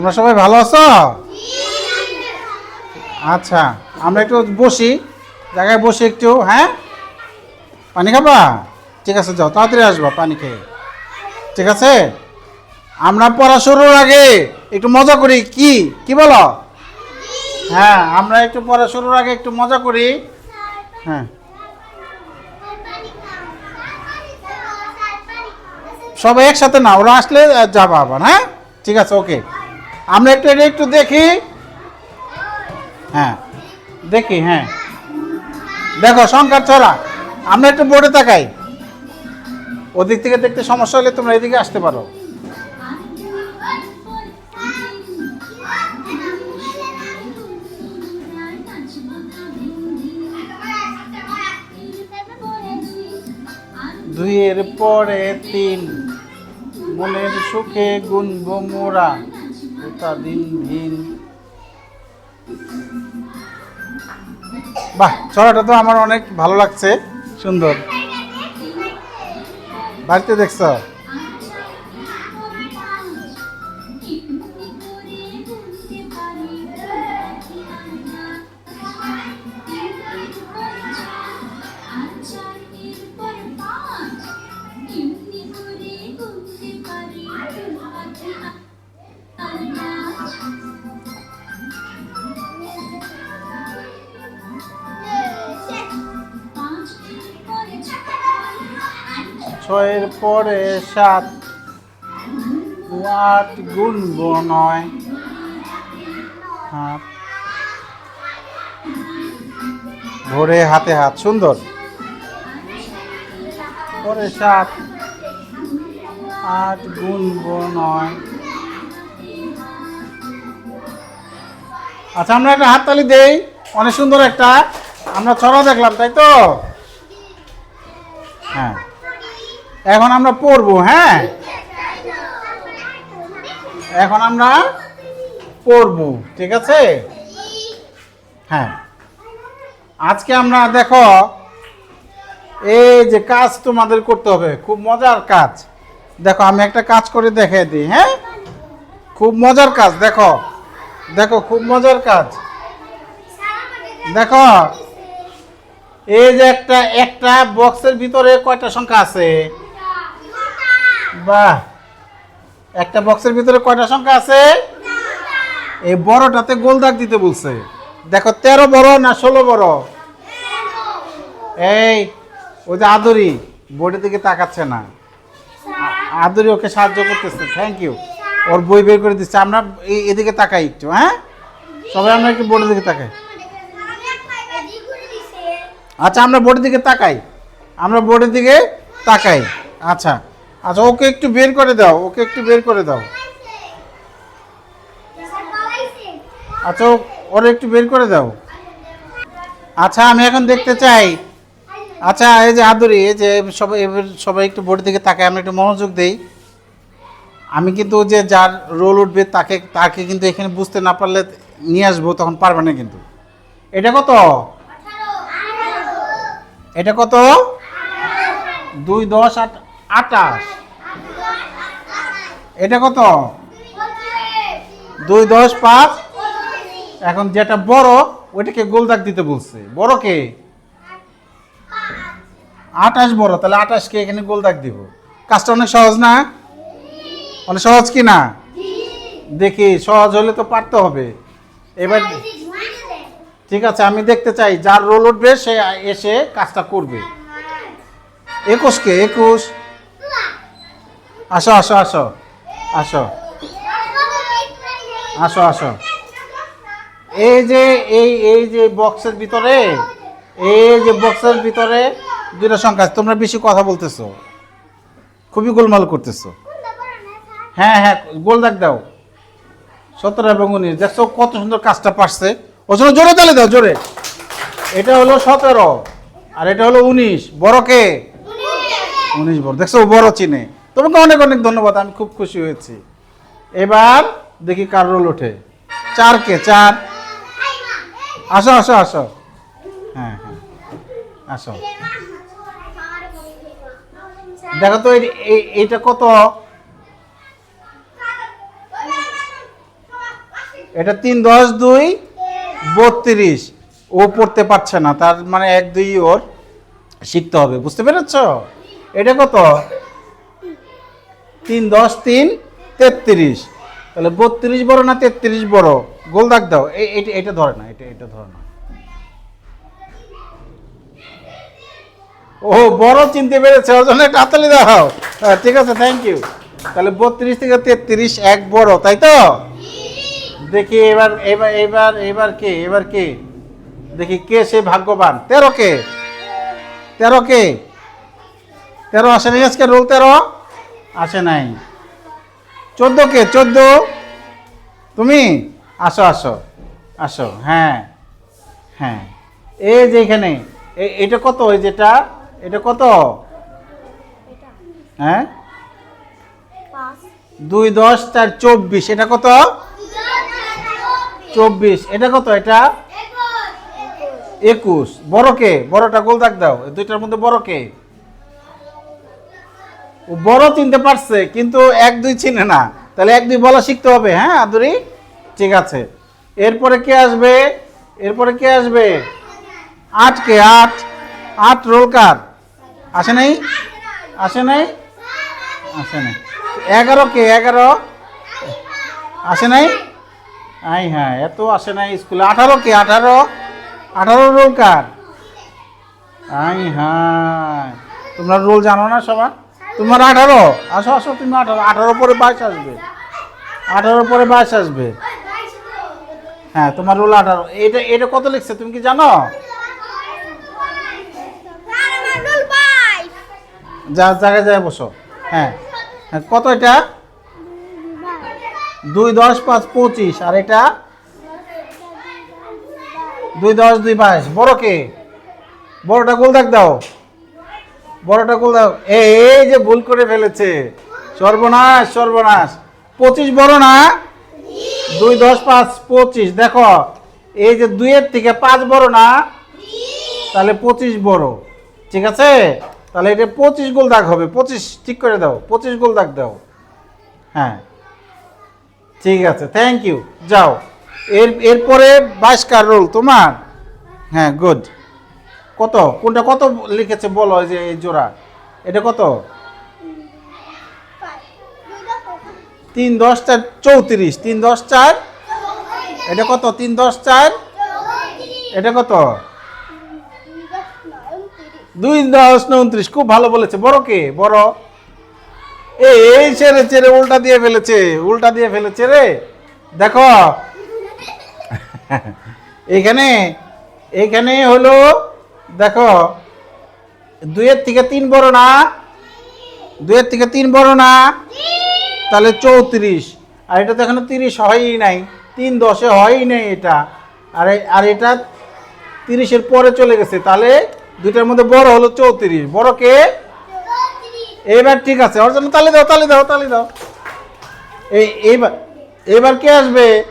তোমরা সবাই ভালো আছো? আচ্ছা আমরা একটু বসি, জায়গায় বসে একটু হ্যাঁ? পানি খাবা? ঠিক আছে, যাও, তাড়াতাড়ি আসবা পানি খেয়ে। ঠিক আছে? আমরা পড়া শুরুর আগে একটু মজা করি, কি? কি বলো? হ্যাঁ আমরা একটু পড়া শুরুর আগে একটু মজা করি। হ্যাঁ। সবাই একসাথে না ওরা আসলে যাবা আবার হ্যাঁ? ঠিক আছে, ওকে। আমরা একটু এটা একটু দেখি। হ্যাঁ দেখি হ্যাঁ। দেখো, সংখ্যার ছড়া। আমরা একটু বোর্ডে তাকাই। ওদিক থেকে দেখতে সমস্যা হলে তোমরা এদিকে আসতে পারো। দুইয়ের পরে তিন। মনের সুখে গুনব মোরা। গোটা দিন ভিন বাহ ছড়াটা তো আমার অনেক ভালো লাগছে। সুন্দর। বাড়িতে দেখছ? ছয়ের পরে সাত আট গুনব নয়। হাত ভোরে হাতে হাত, সুন্দর। পরে সাত আট গুনব নয়। আচ্ছা আমরা একটা হাততালি দেই। অনেক সুন্দর একটা। আমরা ছড়া দেখলাম, তাই তো? হ্যাঁ। এখন আমরা পড়ব হ্যাঁ? এখন আমরা পড়ব, ঠিক আছে? হ্যাঁ। আজকে আমরা দেখো, এই যে কাজ তোমাদের করতে হবে, খুব মজার কাজ। দেখো, আমি একটা কাজ করে দেখাই দিই হ্যাঁ? খুব মজার কাজ, দেখো। দেখো, খুব মজার কাজ। দেখো, এই যে একটা একটা বক্সের ভিতরে কয়টা সংখ্যা আছে? বাহ। একটা বক্সের ভিতরে কয়টা সংখ্যা আছে? এই বড়টাতে গোল দাগ দিতে বলছে। দেখো, তেরো বড় না ষোলো বড়? এই, ওই যে আদরি বোর্ডের দিকে তাকাচ্ছে না। আদরি ওকে সাহায্য করতেছে থ্যাংক ইউ ওর বই বের করে দিচ্ছে, আমরা এদিকে তাকাই একটু হ্যাঁ? সবাই আমরা একটু বোর্ডের দিকে তাকাই। আচ্ছা আমরা বোর্ডের দিকে তাকাই। আমরা বোর্ডের দিকে তাকাই। আচ্ছা। আচ্ছা ওকে একটু বের করে দাও ওকে একটু বের করে দাও। আচ্ছা ওর একটু বের করে দাও। আচ্ছা আমি এখন দেখতে চাই। আচ্ছা এই যে আদরি এই যে সবাই সবাই একটু বোর্ডের দিকে তাকাই আমি একটু মনোযোগ দেই। আমি কিন্তু যে যার রোল উঠবে তাকে তাকে কিন্তু এখানে বুঝতে না পারলে নিয়ে আসব তখন পারবে না কিন্তু। এটা কত? এটা কত? দুই দশ আট আটাশ এটা কত? দুই দশ পাঁচ। এখন যেটা বড়, ওইটাকে গোল দাগ দিতে বলছে। বড় কে? আটাশ বড়, তাহলে আটাশকে এখানে গোল দাগ দিব। কাজটা অনেক সহজ না? অনেক সহজ কি না? দেখি, সহজ হলে তো পারতে হবে। এবার ঠিক আছে, আমি দেখতে চাই, যার রোল উঠবে, সে এসে কাজটা করবে। একুশকে একুশ। আসো আসো আসো আসো। আসো আসো। এই যে, এই এই যে বক্সের ভিতরে, এই যে বক্সের ভিতরে দুটো সংখ্যা। তোমরা বেশি কথা বলতেছো। খুবই গোলমাল করতেছো। হ্যাঁ হ্যাঁ গোল দাগ দাও। সতেরো এবং উনিশ দেখছ কত সুন্দর কাজটা পারছে। ও জন্য জোরে তালে দাও, জোরে। এটা হলো সতেরো, আর এটা হলো উনিশ। বড় কে? উনিশ বড়। দেখছ বড় চিনে। তোমাকে অনেক অনেক ধন্যবাদ, আমি খুব খুশি হয়েছি। এবার দেখি কার রোল ওঠে। চার কে? চার। আসো আসো আসো। হ্যাঁ হ্যাঁ। আসো। দেখো তো, এই- এই- এইটা কত? এটা তিন, দশ, দুই, বত্রিশ। ও পড়তে পারছে না, তার মানে এক, দুই ওর শিখতে হবে, বুঝতে পেরেছ? এটা কত? তিন দশ তিন তেত্রিশ। তাহলে বত্রিশ বড় না তেত্রিশ বড়? গোল দাগ দাও। এটা এটা ধরে না এটা এটা ধরে না। ও বড় চিনতে পেরেছে ওর জন্য হাততালি দাও। হ্যাঁ, ঠিক আছে থ্যাংক ইউ তাহলে বত্রিশ থেকে তেত্রিশ এক বড় তাই তো? দেখি এবার এবার এবার এবার কে এবার কে? দেখি কে সে ভাগ্যবান। তেরো কে? তেরো কে? তেরো আসে নাই আজকে রোল তেরো? আসে নাই। চোদ্দ কে? চোদ্দ। তুমি? আসো আসো আসো। হ্যাঁ হ্যাঁ। এই যে এখানে এটা কত? ওই যেটা, এটা কত? হ্যাঁ? দুই দশ চার চব্বিশ। এটা কত? চব্বিশ। এটা কত এটা? একুশ। বড় কে? বড়টা গোল দাগ দাও। দুইটার মধ্যে বড় কে? বড় চিনতে পারছে, কিন্তু এক, দুই চিনে না। তাহলে এক, দুই বলা শিখতে হবে হ্যাঁ আদুরি? ঠিক আছে। এরপরে কে আসবে? এরপরে কে আসবে? আট কে, আট। আট রোল কার? আসে নাই? আসে নাই? আসে নাই। এগারো কে, এগারো? আসে নাই? আই হ্যাঁ এত আসে নাই স্কুলে। আঠারো কে, আঠারো? আঠারো রোল কার? আই হ্যাঁ। তোমরা রোল জানো না সবার? তোমার আঠারো? আসো আসো তুমি আঠারো। আঠারো পরে বাইশ আসবে। আঠারো পরে বাইশ আসবে। হ্যাঁ তোমার রোল আঠারো। এটা এটা কত লিখছে তুমি কি জানো? যা জায়গায় যায় বসো। হ্যাঁ। হ্যাঁ কত এটা? দুই দশ পাঁচ পঁচিশ। আর এটা? দুই দশ দুই বাইশ। বড় কে? বড়টা গোল দাগ দাও। বড়টা গোল দাও। এই যে ভুল করে ফেলেছে। সর্বনাশ সর্বনাশ। পঁচিশ বড় না? দুই দশ পাঁচ, পঁচিশ। দেখো, এই যে দুইয়ের থেকে পাঁচ বড় না? তাহলে পঁচিশ বড়। ঠিক আছে? তাহলে এটা পঁচিশ গোল দাগ হবে। পঁচিশ ঠিক করে দাও। পঁচিশ গোল দাগ দাও। হ্যাঁ। ঠিক আছে। থ্যাংক ইউ যাও। এর, এরপরে বাইশ কার রোল তোমার? হ্যাঁ গুড কত? কোনটা কত লিখেছে বলো এই যে এই জোড়া? এটা কত? তিন দশ চার চৌত্রিশ। তিন দশ চার? এটা কত? তিন দশ চার? এটা কত? দুই দশ উনত্রিশ। খুব ভালো বলেছে। বড় কে? বড়। এই ছেড়ে ছেড়ে উল্টা দিয়ে ফেলেছে। উল্টা দিয়ে ফেলেছে রে। দেখো। এখানে এখানে হলো দেখো, দুইয়ের থেকে তিন বড় না? দুইয়ের থেকে তিন বড় না? তাহলে চৌত্রিশ। আর এটা তো এখনও তিরিশ হয়ই নাই। তিন দশে হয়ই নাই এটা। আর আর এটা তিরিশের পরে চলে গেছে। তাহলে দুইটার মধ্যে বড় হলো চৌত্রিশ। বড় কে? এবার ঠিক আছে। ওর জন্য তালি দাও তালি দাও তালি দাও। এই এইবার এবার কে আসবে?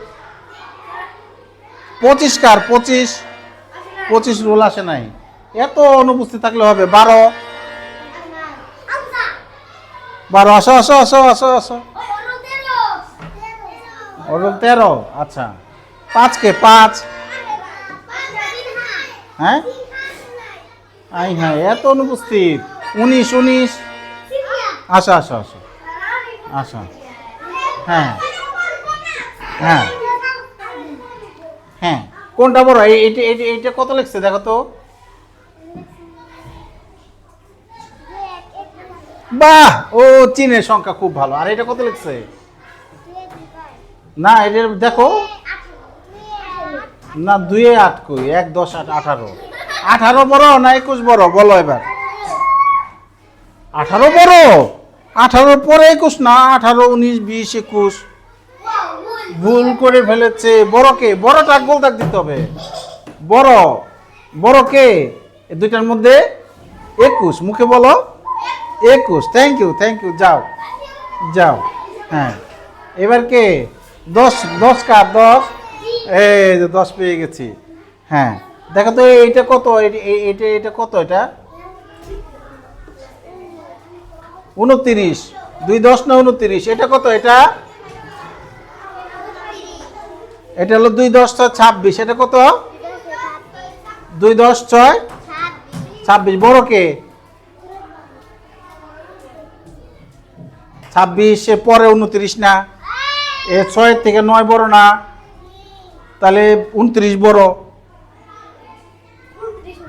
পঁচিশ কার? পঁচিশ। পঁচিশ রোল আসে নাই। এত অনুপস্থিত থাকলে হবে, বারো। বারো, আসো আসো আসো আসো আসো। ওর তেরো আচ্ছা। পাঁচ কে পাঁচ। হ্যাঁ? আই হ্যাঁ এত অনুপস্থিত। উনিশ উনিশ। আসো আসো আসো। আসো। হ্যাঁ। হ্যাঁ। হ্যাঁ। কোনটা বড়? এই এইটা এইটা এইটা কত লিখছে? দেখো তো। বাহ, ও চীনের সংখ্যা খুব ভালো। আর এটা কত লিখছে? না এটা দেখো। না দুয়ে আট কই? এক, দশ, আট, আঠারো। আঠারো বড় না একুশ বড়? বলো এবার। আঠারো বড়? আঠারোর পরে একুশ? না, আঠারো, উনিশ, বিশ, একুশ। ভুল করে ফেলেছে। বড়কে বড়টা গোল দাগ দিতে হবে। বড়। বড় কে? দুইটার মধ্যে একুশ। মুখে বলো। একুশ থ্যাংক ইউ থ্যাংক ইউ যাও যাও হ্যাঁ এবার কে? দশ দশ কার দশ? এই যে দশ পেয়ে গেছি হ্যাঁ দেখো তো এইটা কত এটা এটা কত এটা? উনত্রিশ দুই দশ না উনত্রিশ এটা কত এটা? এটা হলো দুই দশ ছয় ছাব্বিশ এটা কত? দুই দশ ছয়? ছাব্বিশ বড় কে? ছাব্বিশে পরে উনত্রিশ না। এ ছয়ের থেকে নয় বড় না। তাহলে উনত্রিশ বড়।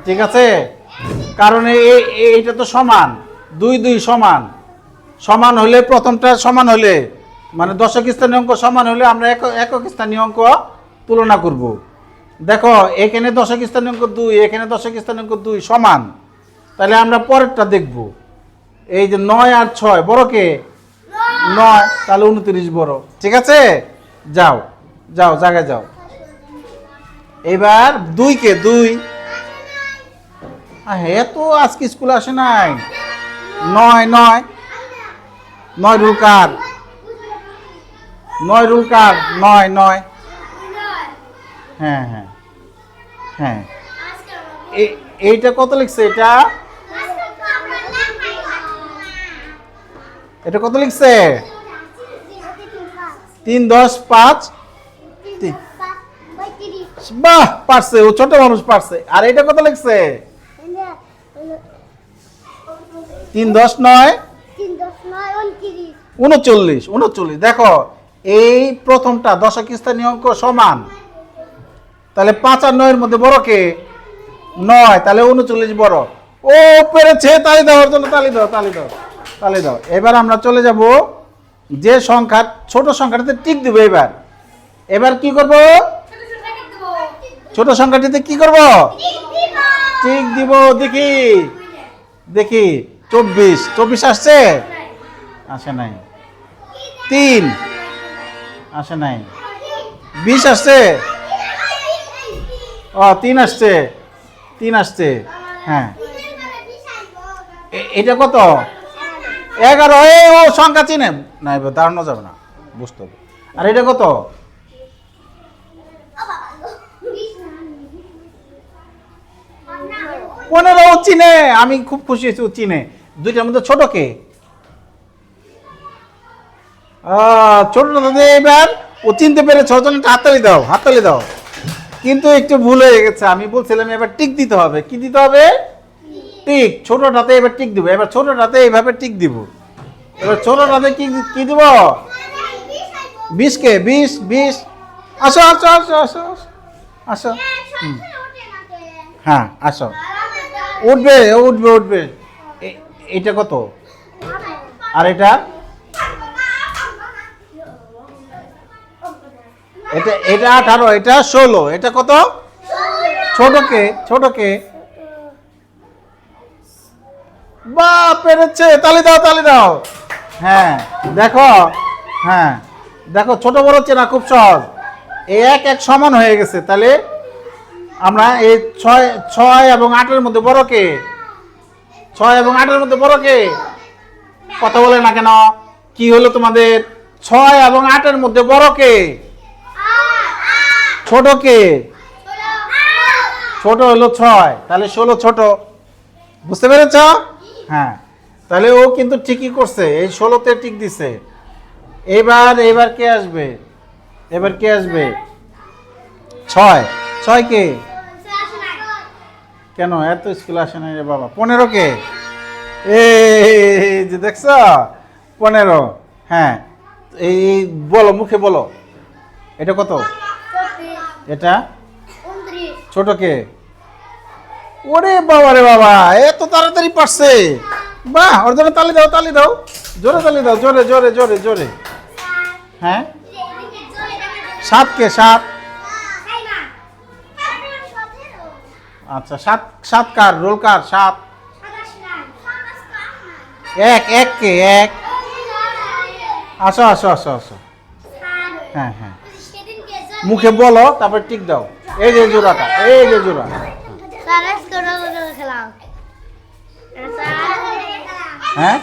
ঠিক আছে? কারণ এইটা তো সমান। দুই দুই সমান। সমান হলে প্রথমটা সমান হলে মানে দশক স্থানীয় অঙ্ক সমান হলে আমরা এক- একক স্থানীয় অঙ্ক তুলনা করব। দেখো, এখানে দশক স্থানীয় অঙ্ক দুই, এখানে দশক স্থানীয় অঙ্ক দুই সমান। তাহলে আমরা পরেরটা দেখব। এই যে নয় আর ছয়, বড় কে? নয়, তাহলে উনত্রিশ বড়। ঠিক আছে? যাও যাও, জায়গায় যাও। এবার দুই কে দুই। হ্যাঁ তো আজকে স্কুলে আসে নাই। নয় নয়। নয় রুল কার নয় রুল কার নয় নয়। হ্যাঁ হ্যাঁ হ্যাঁ। এইটা কত লিখছে এটা? এটা কত লিখছে? তিন দশ পাঁচ বাহ, পারছে, ও ছোট মানুষ পারছে। আর এটা কত লিখছে? তিন দশ নয়? উনচল্লিশ উনচল্লিশ। দেখো, এই প্রথমটা দশক স্থানীয় অঙ্ক সমান। তাহলে পাঁচ আর নয়ের মধ্যে বড় কে? নয়, তাহলে উনচল্লিশ বড়। ও পেরেছে, তালি দাও ওর জন্য তালি দাও তালি দাও। তালি দাও। এবার আমরা চলে যাব যে সংখ্যা ছোট সংখ্যাটাতে টিক দিব এবার। এবার কি করব? ছোট সংখ্যাটিতে কি করব? টিক দিব, দেখি। দেখি, চব্বিশ। চব্বিশ আসছে? আসে নাই। তিন। আসে নাই। বিশ আসছে? ও, তিন আসছে। তিন আসছে। হ্যাঁ। এটা কত? এগারো, এ, ও, সংখ্যা চিনে। না, এবার দাঁড়ানো যাবে না। বুঝতে হবে। আর এটা কত? পনেরো, ও চিনে। আমি খুব খুশি হয়েছি, ও চিনে। দুইটার মধ্যে ছোট কে? ছোটটা তো এবার ও চিনতে পেরে একটা হাততালি দাও হাততালি দাও। কিন্তু একটু ভুল হয়ে গেছে, আমি বলছিলাম এবার টিক দিতে হবে। কি দিতে হবে? টিক, ছোটটাতে এবার টিক দিব, এবার ছোটটাতে এইভাবে টিক দিব। এবার ছোটটাতে কি কি দিব? বিশ কে বিশ বিশ। আসো আসো আসো আসো আসো হ্যাঁ আসো। উঠবে উঠবে উঠবে। এটা কত? আর এটা? এটা এটা আঠারো, এটা ষোলো, এটা কত? ছোট কে ছোট কে বা পেরেছে তালি দাও তালি দাও। হ্যাঁ দেখো হ্যাঁ দেখো, ছোট বড় চেনা খুব সহজ। এই এক এক সমান হয়ে গেছে, তাহলে আমরা এই ছয় ছয় এবং আটের মধ্যে বড় কে? ছয় এবং আটের মধ্যে বড় কে? কথা বলে না কেন? কি হলো তোমাদের? ছয় এবং আটের মধ্যে বড় কে? ছোট কে? ছোট হলো ছয়, তাহলে ষোলো ছোট। বুঝতে পেরেছ? হ্যাঁ। তাহলে ও কিন্তু ঠিকই করছে এই ষোলোতে ঠিক দিছে। এবার এবার কে আসবে? এবার কে আসবে? ছয়। ছয় কে? কেন? এত স্কুল আসে না রে বাবা। পনেরো কে? এই যে দেখছ? পনেরো। হ্যাঁ। এই বলো মুখে বলো। এটা কত? এটা? ছোট কে? ওরে বাবা রে বাবা এত তাড়াতাড়ি পারছে। বাহ, ওর জন্য তালি দাও তালি দাও। জোরে তালি দাও, জোরে জোরে জোরে জোরে। হ্যাঁ? সাত কে সাত। আচ্ছা সাত সাত কার? রোল কার? সাত। এক এক কে এক। আসো আসো আসো আসো। হ্যাঁ হ্যাঁ। মুখে বলো, তারপর টিক দাও। এই যে জোড়াটা, এই যে জোড়া হ্যাঁ?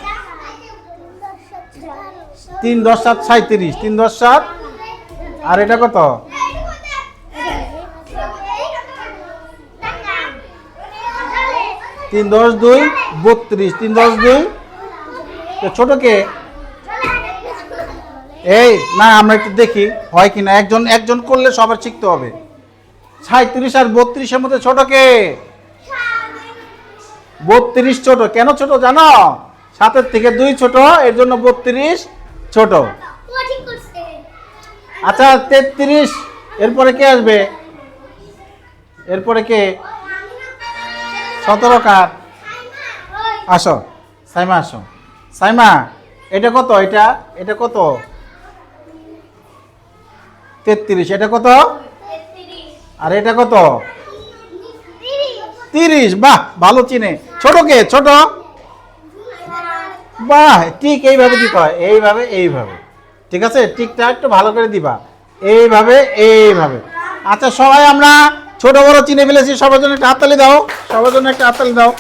তিন দশ সাত সাঁত্রিশ তিন দশ সাত। আর এটা কত? তিন দশ দুই, বত্রিশ। তিন দশ দুই। ছোট কে? এই, না, আমরা একটু দেখি, হয় কি না একজন একজন করলে সবার শিখতে হবে। সাঁত্রিশ আর বত্রিশের মধ্যে ছোট কে? বত্রিশ ছোট। কেন ছোট জানো? সাতের থেকে দুই ছোট, এর জন্য বত্রিশ ছোট। আচ্ছা তেত্রিশ, এরপরে কে আসবে? এরপরে কে? সতেরো কার? আসো, সাইমা আসো। সাইমা, এটা কত এটা? এটা কত? তেত্রিশ, এটা কত? আর এটা কত? তিরিশ। বাহ, ভালো চিনে। ছোট কে? ছোট? বাহ, ঠিক এইভাবে দিতে হয়, এইভাবে এইভাবে। ঠিক আছে? ঠিকটা একটু ভালো করে দিবা। এইভাবে এইভাবে। আচ্ছা সবাই আমরা ছোট বড় চিনে ফেলেছি, সবার জন্য একটা হাততালি দাও, সবার জন্য একটা হাততালি দাও।